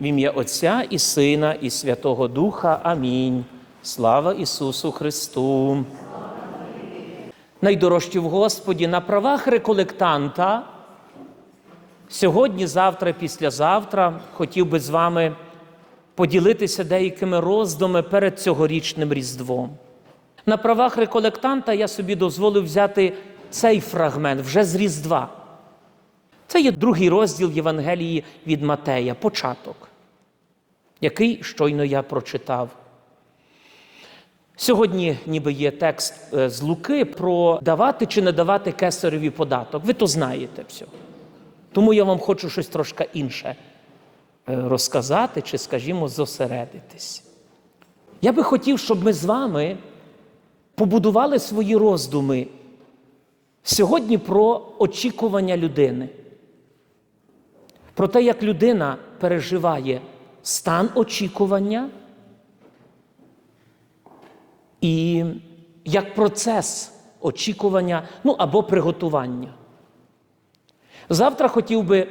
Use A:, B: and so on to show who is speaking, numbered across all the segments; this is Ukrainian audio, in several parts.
A: В ім'я Отця і Сина, і Святого Духа. Амінь. Слава Ісусу Христу. Найдорожчі в Господі на правах реколектанта. Сьогодні, завтра, післязавтра хотів би з вами поділитися деякими роздуми перед цьогорічним Різдвом. На правах реколектанта я собі дозволив взяти цей фрагмент вже з Різдва. Це є другий розділ Євангелії від Матея, початок, який щойно я прочитав. Сьогодні ніби є текст е, з Луки про давати чи не давати кесареві податок. Ви то знаєте все. Тому я вам хочу щось трошки інше е, розказати чи, скажімо, зосередитись. Я би хотів, щоб ми з вами побудували свої роздуми сьогодні про очікування людини, про те, як людина переживає стан очікування і як процес очікування, ну або приготування. Завтра хотів би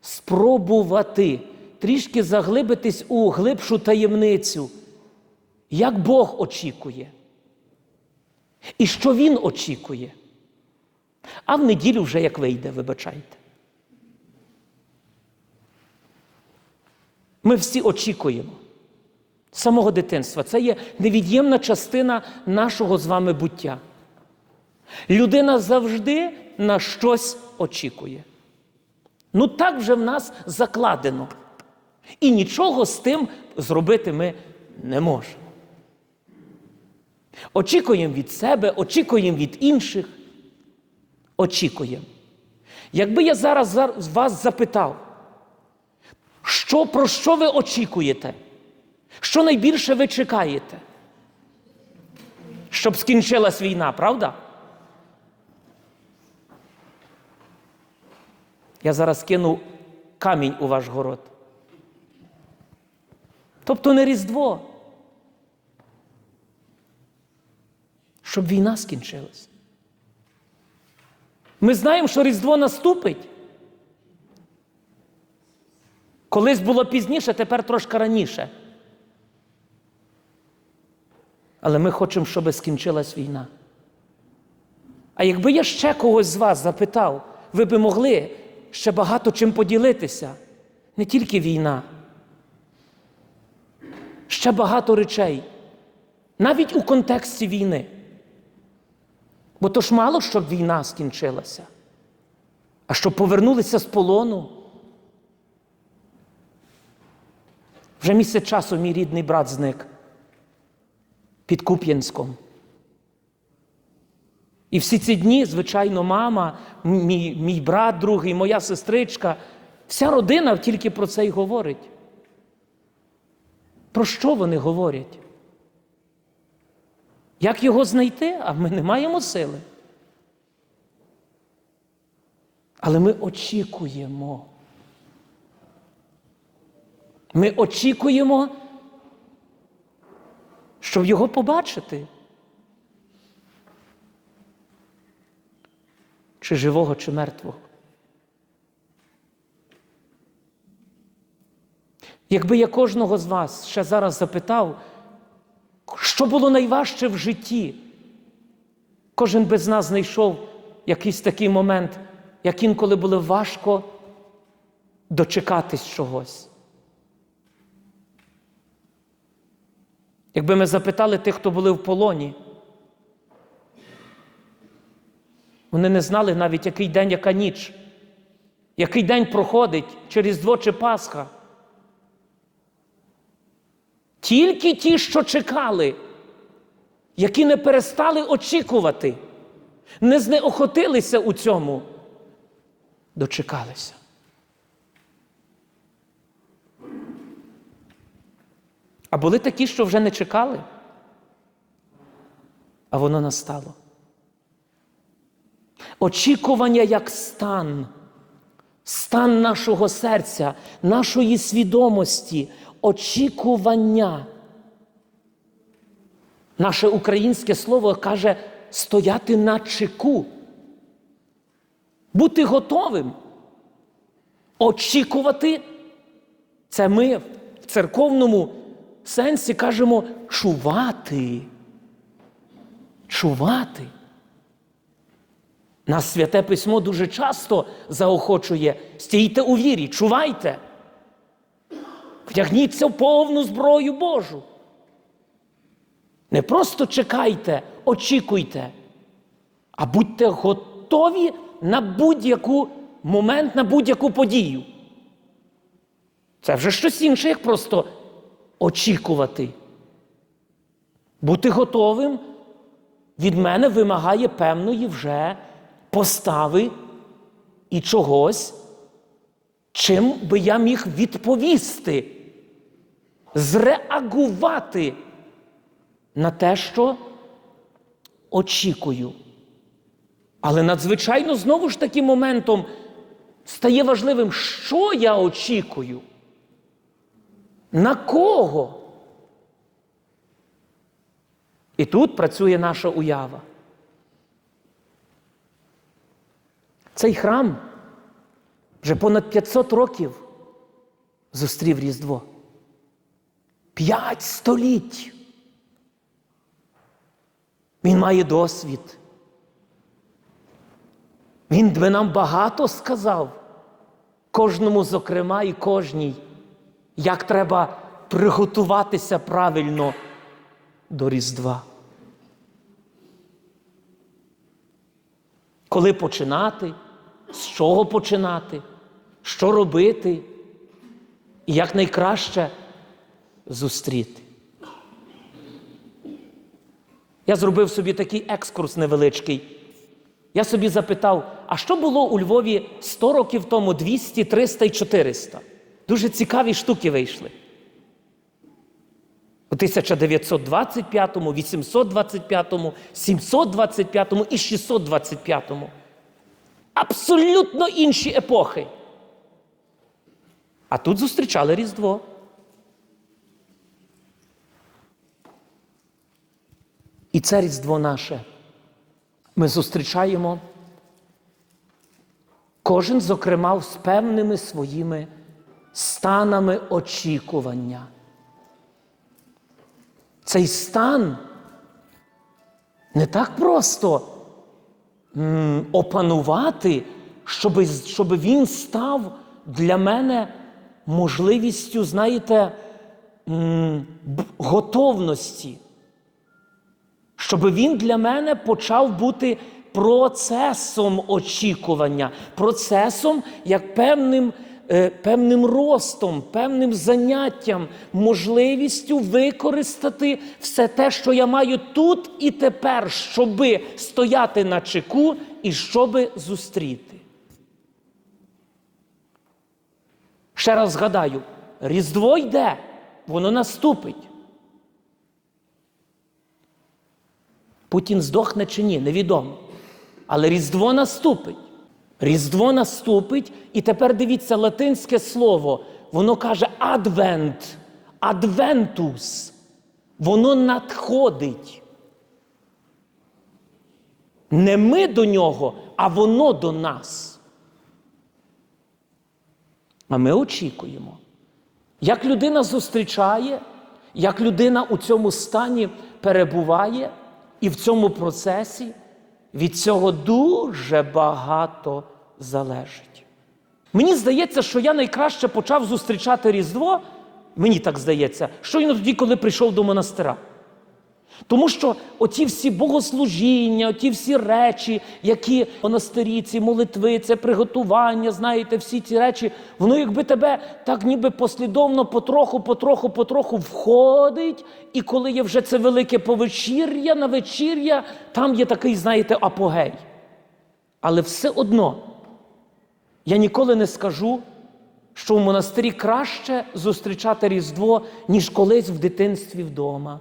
A: спробувати трішки заглибитись у глибшу таємницю, як Бог очікує. І що Він очікує. А в неділю вже як вийде, вибачайте. Ми всі очікуємо з самого дитинства. Це є невід'ємна частина нашого з вами буття. Людина завжди на щось очікує. Ну так вже в нас закладено. І нічого з тим зробити ми не можемо. Очікуємо від себе, очікуємо від інших. Очікуємо. Якби я зараз вас запитав, що, про що ви очікуєте? Що найбільше ви чекаєте? Щоб скінчилась війна, правда? Я зараз кину камінь у ваш город. Тобто не Різдво. Щоб війна скінчилась. Ми знаємо, що Різдво наступить. Колись було пізніше, тепер трошки раніше. Але ми хочемо, щоб скінчилась війна. А якби я ще когось з вас запитав, ви би могли ще багато чим поділитися. Не тільки війна, ще багато речей, навіть у контексті війни. Бо то ж мало, щоб війна скінчилася, а щоб повернулися з полону. Вже місяць часу мій рідний брат зник під Куп'янськом. І всі ці дні, звичайно, мама, мій, мій брат, другий, моя сестричка, вся родина тільки про це й говорить. Про що вони говорять? Як його знайти? А ми не маємо сили. Але ми очікуємо. Ми очікуємо, щоб його побачити. Чи живого, чи мертвого. Якби я кожного з вас ще зараз запитав, що було найважче в житті, кожен би з нас знайшов якийсь такий момент, як інколи було важко дочекатись чогось. Якби ми запитали тих, хто були в полоні, вони не знали навіть, який день, яка ніч, який день проходить через Різдво чи Пасха. Тільки ті, що чекали, які не перестали очікувати, не знеохотилися у цьому, дочекалися. А були такі, що вже не чекали, а воно настало. Очікування як стан, стан нашого серця, нашої свідомості, очікування. Наше українське слово каже стояти на чеку, бути готовим, очікувати. Це ми в церковному сенсі кажемо чувати. Чувати. Нас святе письмо дуже часто заохочує стійте у вірі, чувайте. Втягніться в повну зброю Божу. Не просто чекайте, очікуйте, а будьте готові на будь-яку момент, на будь-яку подію. Це вже щось інше, як просто очікувати. Бути готовим від мене вимагає певної вже постави і чогось, чим би я міг відповісти, зреагувати на те, що очікую. Але надзвичайно знову ж таки моментом стає важливим, що я очікую. На кого? І тут працює наша уява. Цей храм вже понад 500 років зустрів Різдво. П'ять століть. Він має досвід. Він би нам багато сказав, кожному, зокрема, і кожній, як треба приготуватися правильно до Різдва. Коли починати, з чого починати, що робити, і як найкраще зустріти. Я зробив собі такий екскурс невеличкий. Я собі запитав, а що було у Львові 100 років тому, 200, 300 і 400? Дуже цікаві штуки вийшли. У 1925, 825, 725 і 625. Абсолютно інші епохи. А тут зустрічали Різдво. І це Різдво наше. Ми зустрічаємо кожен, зокрема, з певними своїми станами очікування. Цей стан не так просто опанувати, щоб, щоб він став для мене можливістю, знаєте, готовності. Щоб він для мене почав бути процесом очікування, процесом як певним, певним ростом, певним заняттям, можливістю використати все те, що я маю тут і тепер, щоби стояти на чеку і щоби зустріти. Ще раз згадаю: Різдво йде, воно наступить. Путін здохне чи ні, невідомо. Але Різдво наступить. Різдво наступить, і тепер дивіться латинське слово, воно каже адвент, адвентус. Воно надходить. Не ми до нього, а воно до нас. А ми очікуємо. Як людина зустрічає, як людина у цьому стані перебуває, і в цьому процесі від цього дуже багато залежить. Мені здається, що я найкраще почав зустрічати Різдво, мені так здається, щойно тоді, коли прийшов до монастира. Тому що оті всі богослужіння, оті всі речі, які монастирі, ці молитви, це приготування, знаєте, всі ці речі, воно якби тебе так ніби послідовно, потроху, потроху, потроху входить. І коли є вже це велике повечір'я на вечір'я, там є такий, знаєте, апогей. Але все одно я ніколи не скажу, що в монастирі краще зустрічати Різдво, ніж колись в дитинстві вдома.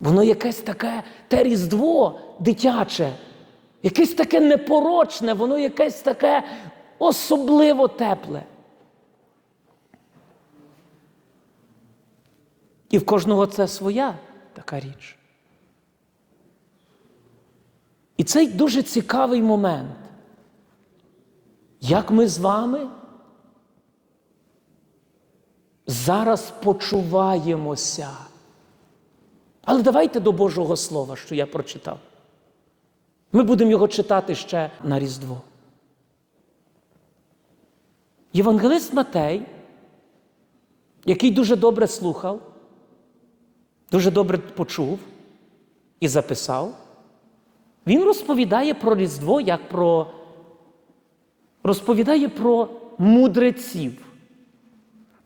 A: Воно якесь таке те різдво дитяче, якесь таке непорочне, воно якесь таке особливо тепле. І в кожного це своя така річ. І цей дуже цікавий момент, як ми з вами зараз почуваємося. Але давайте до Божого Слова, що я прочитав. Ми будемо його читати ще на Різдво. Євангелист Матей, який дуже добре слухав, дуже добре почув і записав, він розповідає про Різдво як про розповідає про мудреців.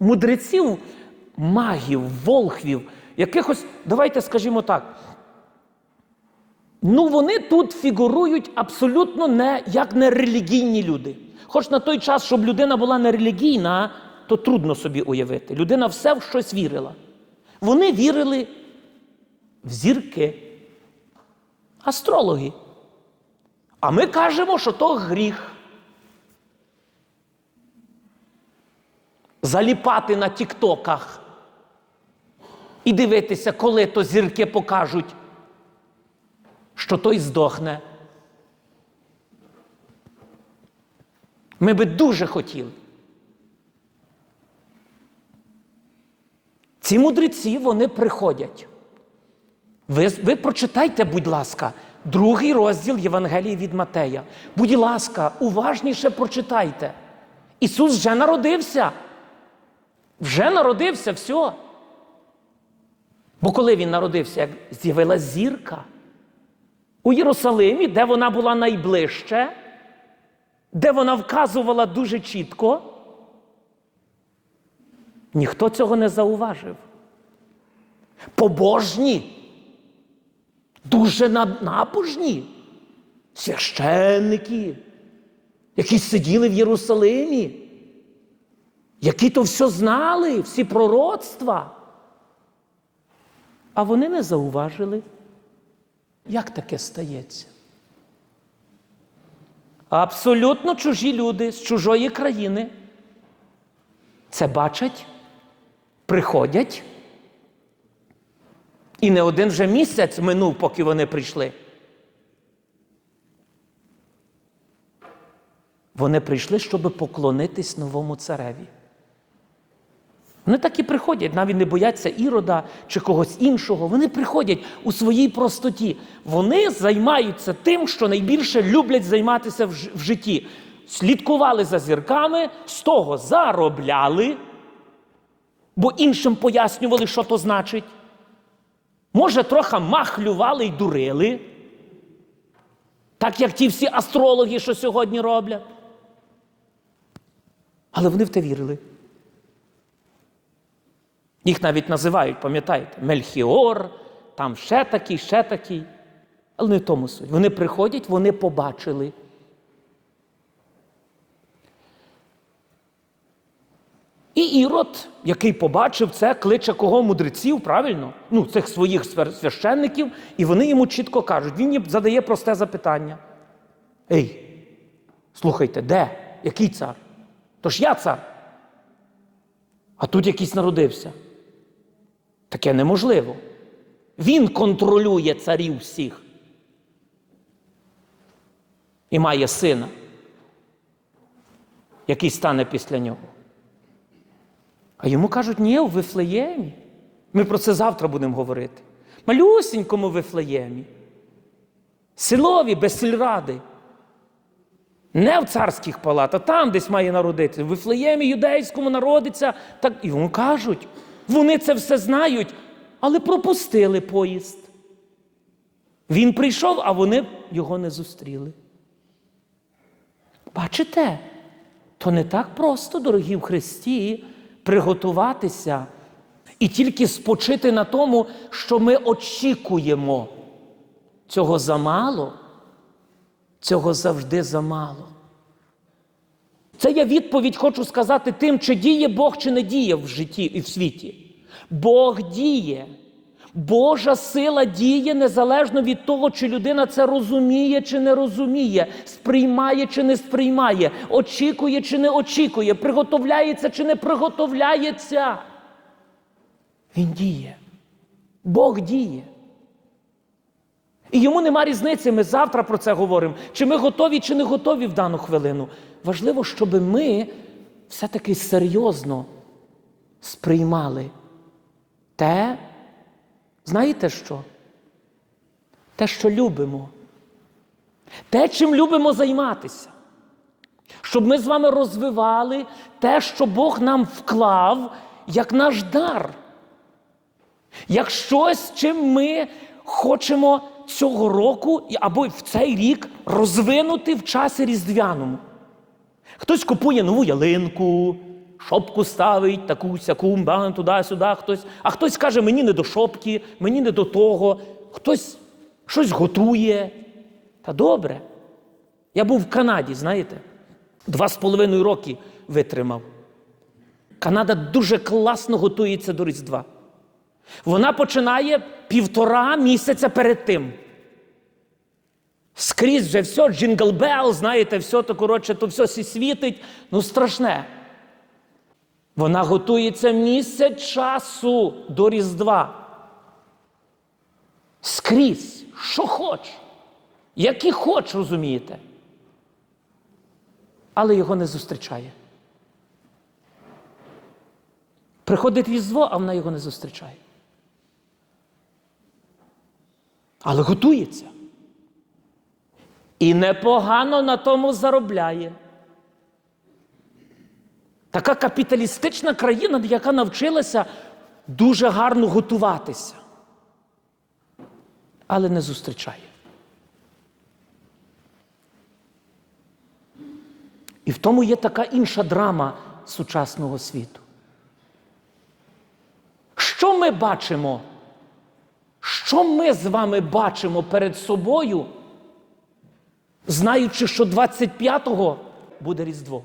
A: Мудреців, магів, волхвів, якихось, давайте скажімо так. Ну, вони тут фігурують абсолютно не як не релігійні люди. Хоч на той час, щоб людина була не релігійна, то трудно собі уявити. Людина все в щось вірила. Вони вірили в зірки, астрологи. А ми кажемо, що то гріх. Заліпати на тіктоках і дивитися, коли то зірки покажуть, що той здохне. Ми би дуже хотіли. Ці мудреці вони приходять. Ви, ви прочитайте, будь ласка, другий розділ Євангелії від Матея. Будь ласка, уважніше прочитайте. Ісус вже народився. Вже народився все. Бо коли він народився, як з'явилась зірка у Єрусалимі, де вона була найближче, де вона вказувала дуже чітко, ніхто цього не зауважив. Побожні, дуже набожні священники, які сиділи в Єрусалимі, які то все знали, всі пророцтва. А вони не зауважили, як таке стається. Абсолютно чужі люди з чужої країни це бачать, приходять. І не один вже місяць минув, поки вони прийшли. Вони прийшли, щоб поклонитись новому цареві. Вони так і приходять, навіть не бояться ірода чи когось іншого. Вони приходять у своїй простоті. Вони займаються тим, що найбільше люблять займатися в житті. Слідкували за зірками, з того заробляли, бо іншим пояснювали, що то значить. Може, трохи махлювали й дурили, так як ті всі астрологи, що сьогодні роблять. Але вони в те вірили. Їх навіть називають, пам'ятаєте, Мельхіор, там ще такий, ще такий. Але не в тому суть. Вони приходять, вони побачили. І Ірод, який побачив це, кличе кого мудреців, правильно? Ну, цих своїх священників, і вони йому чітко кажуть, він їм задає просте запитання. Ей, слухайте, де? Який цар? Тож я цар. А тут якийсь народився. Таке неможливо. Він контролює царів всіх. І має сина, який стане після нього. А йому кажуть, ні, у Вифлеємі. Ми про це завтра будемо говорити. Малюсінькому Вифлеємі. Селові без сільради. Не в царських палатах, там десь має народитися. В Вифлеємі юдейському народиться. Так і йому кажуть. Вони це все знають, але пропустили поїзд. Він прийшов, а вони його не зустріли. Бачите, то не так просто, дорогі в Христі, приготуватися і тільки спочити на тому, що ми очікуємо. Цього замало, цього завжди замало. Це я відповідь хочу сказати тим, чи діє Бог, чи не діє в житті і в світі. Бог діє. Божа сила діє незалежно від того, чи людина це розуміє, чи не розуміє, сприймає чи не сприймає, очікує чи не очікує, приготовляється чи не приготовляється. Він діє. Бог діє. І йому нема різниці, ми завтра про це говоримо. Чи ми готові, чи не готові в дану хвилину. Важливо, щоб ми все-таки серйозно сприймали те, знаєте що? Те, що любимо, те, чим любимо займатися. Щоб ми з вами розвивали те, що Бог нам вклав як наш дар, як щось, чим ми хочемо цього року або в цей рік розвинути в часі різдвяному. Хтось купує нову ялинку, шопку ставить, таку сяку, бан, туди-сюди, хтось. А хтось каже, мені не до шопки, мені не до того, хтось щось готує. Та добре. Я був в Канаді, знаєте, два з половиною роки витримав. Канада дуже класно готується до Різдва. Вона починає півтора місяця перед тим. Скрізь вже все, джингл бел, знаєте, все то, коротше, то все сі світить. Ну, страшне. Вона готується місяць часу до Різдва. Скрізь, що хоч, які хоч, розумієте. Але його не зустрічає. Приходить Різдво, а вона його не зустрічає. Але готується. І непогано на тому заробляє. Така капіталістична країна, яка навчилася дуже гарно готуватися, але не зустрічає. І в тому є така інша драма сучасного світу. Що ми бачимо? Що ми з вами бачимо перед собою, знаючи, що 25-го буде Різдво?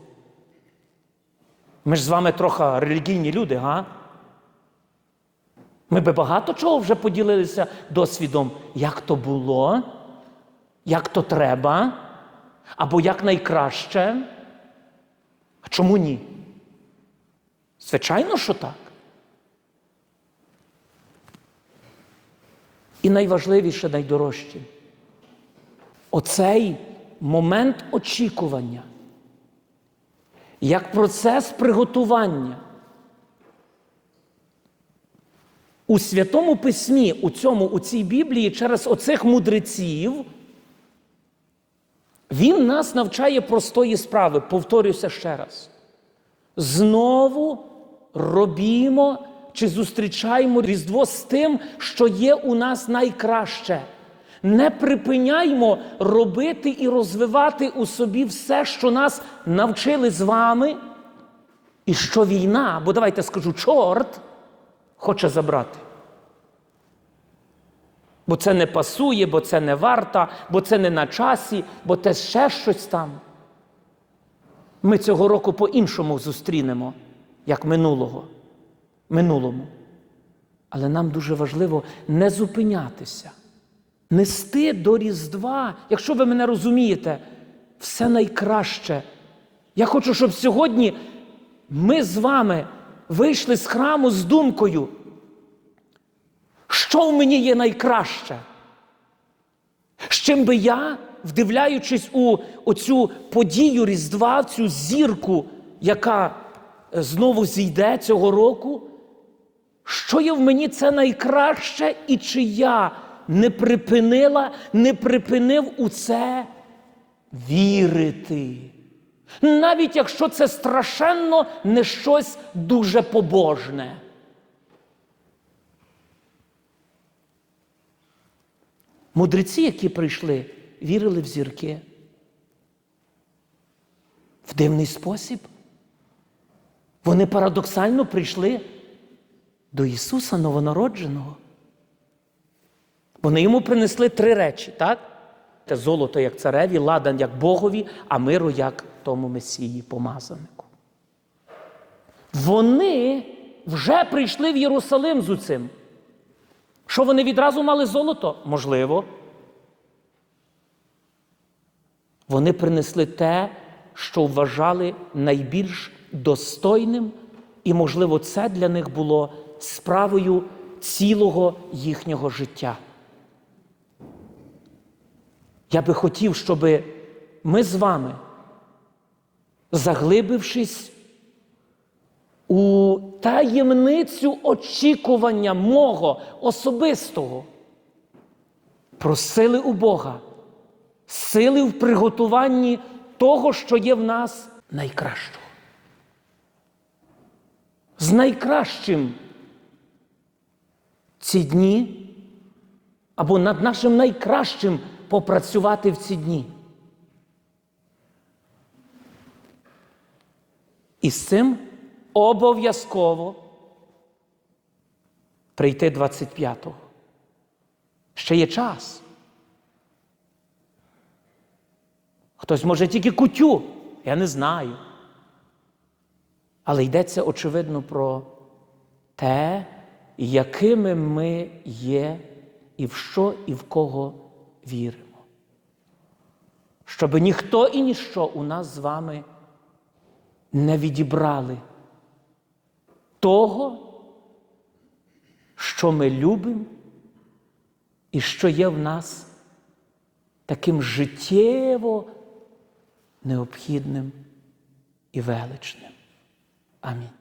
A: Ми ж з вами трохи релігійні люди, га? Ми би багато чого вже поділилися досвідом, як то було, як то треба, або як найкраще. А чому ні? Звичайно, що так. І найважливіше, найдорожче, оцей момент очікування, як процес приготування. У Святому Письмі, у цьому, у цій Біблії, через оцих мудреців, він нас навчає простої справи, повторюся ще раз. Знову робімо чи зустрічаємо Різдво з тим, що є у нас найкраще. Не припиняймо робити і розвивати у собі все, що нас навчили з вами, і що війна, бо давайте скажу, чорт хоче забрати. Бо це не пасує, бо це не варта, бо це не на часі, бо це ще щось там. Ми цього року по-іншому зустрінемо, як минулого. Минулому. Але нам дуже важливо не зупинятися, нести до Різдва, якщо ви мене розумієте, все найкраще. Я хочу, щоб сьогодні ми з вами вийшли з храму з думкою, що в мені є найкраще? З чим би я, вдивляючись у оцю подію Різдва, цю зірку, яка знову зійде цього року, що є в мені це найкраще, і чи я не припинила, не припинив у це вірити? Навіть якщо це страшенно не щось дуже побожне. Мудреці, які прийшли, вірили в зірки. В дивний спосіб. Вони парадоксально прийшли до Ісуса Новонародженого. Вони йому принесли три речі, так? Те золото як цареві, ладан як Богові, а миру як тому Месії помазанику. Вони вже прийшли в Єрусалим з цим. Що вони відразу мали золото? Можливо. Вони принесли те, що вважали найбільш достойним, і, можливо, це для них було справою цілого їхнього життя. Я би хотів, щоб ми з вами, заглибившись у таємницю очікування мого особистого. Просили у Бога сили в приготуванні того, що є в нас найкращого. З найкращим ці дні або над нашим найкращим попрацювати в ці дні. І з цим обов'язково прийти 25-го. Ще є час. Хтось може тільки кутю, я не знаю. Але йдеться, очевидно, про те, якими ми є, і в що і в кого віримо. Щоб ніхто і ніщо у нас з вами не відібрали того, що ми любимо і що є в нас таким життєво необхідним і величним. Амінь.